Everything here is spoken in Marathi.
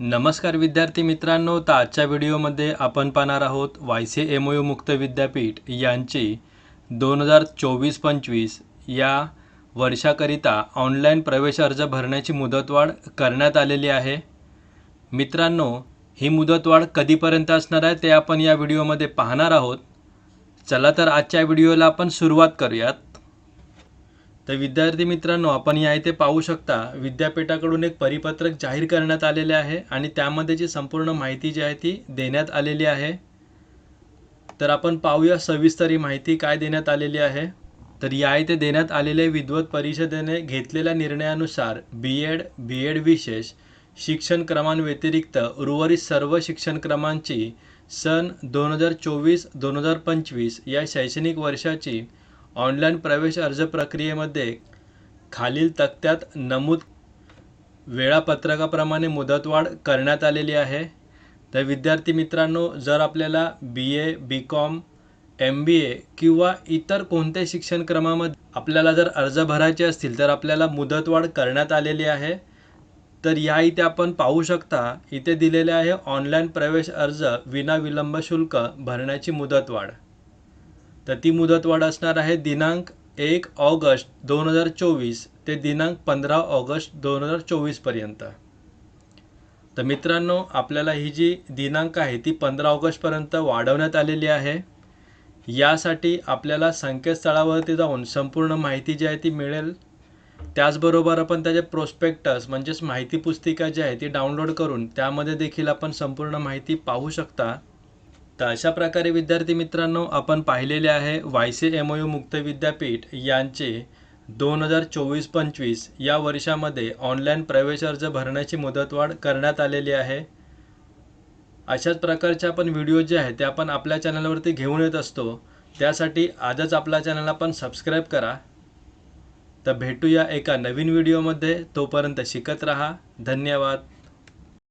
नमस्कार विद्यार्थी मित्रांनो तर आजच्या व्हिडिओमध्ये आपण पाहणार आहोत वाय सी एम यू मुक्त विद्यापीठ यांची दोन हजार चोवीस पंचवीस या वर्षाकरिता ऑनलाईन प्रवेश अर्ज भरण्याची मुदतवाढ करण्यात आलेली आहे. मित्रांनो ही मुदतवाढ कधीपर्यंत असणार आहे ते आपण या व्हिडिओमध्ये पाहणार आहोत. चला तर आजच्या व्हिडिओला आपण सुरुवात करूयात. तर विद्यार्थी मित्रांनो आपण या इथे पाहू शकता विद्यापीठाकडून एक परिपत्रक जाहीर करण्यात आलेले आहे आणि त्यामध्ये जी संपूर्ण माहिती जी आहे ती देण्यात आलेली आहे. तर आपण पाहूया सविस्तर ही माहिती काय देण्यात आलेली आहे. तर या इथे देण्यात आलेल्या विद्वत परिषदेने घेतलेल्या निर्णयानुसार बी एड बी एड विशेष शिक्षण क्रमांव्यतिरिक्त उर्वरित सर्व शिक्षण क्रमांची सन दोन हजार चोवीस दोन हजार पंचवीस या शैक्षणिक वर्षाची ऑनलाईन प्रवेश अर्ज प्रक्रियेमध्ये खालील तक्त्यात नमूद वेळापत्रकाप्रमाणे मुदतवाढ करण्यात आलेली आहे. तर विद्यार्थी मित्रांनो जर आपल्याला बी ए बी कॉम एम बी ए किंवा इतर कोणत्याही शिक्षण क्रमामध्ये आपल्याला जर अर्ज भरायचे असतील तर आपल्याला मुदतवाढ करण्यात आलेली आहे. तर या इथे आपण पाहू शकता इथे दिलेले आहे ऑनलाईन प्रवेश अर्ज विना विलंब शुल्क भरण्याची मुदतवाढ. तर ती मुदतवाढ असणार आहे दिनांक एक ऑगस्ट दोन हजार चोवीस ते दिनांक पंधरा ऑगस्ट दोन हजार चोवीसपर्यंत तर मित्रांनो आपल्याला ही जी दिनांक आहे ती पंधरा ऑगस्टपर्यंत वाढवण्यात आलेली आहे. यासाठी आपल्याला संकेतस्थळावरती जाऊन संपूर्ण माहिती जी आहे ती मिळेल. त्याचबरोबर आपण त्याचे प्रोस्पेक्टस म्हणजेच माहिती पुस्तिका जी आहे ती डाउनलोड करून त्यामध्ये देखील आपण संपूर्ण माहिती पाहू शकता. तर अशा प्रकारे विद्यार्थी मित्रांनो आपण पाहिलेले आहे वाय सी एम यू मुक्त विद्यापीठ यांचे दोन हजार चोवीस पंचवीस या वर्षामध्ये ऑनलाईन प्रवेश अर्ज भरण्याची मुदतवाढ करण्यात आलेली आहे. अशाच प्रकारचे आपण व्हिडिओ जे आहेत ते आपण आपल्या चॅनलवरती घेऊन येत असतो. त्यासाठी आजच आपला चॅनल आपण सबस्क्राईब करा. तर भेटूया एका नवीन व्हिडिओमध्ये तोपर्यंत शिकत राहा. धन्यवाद.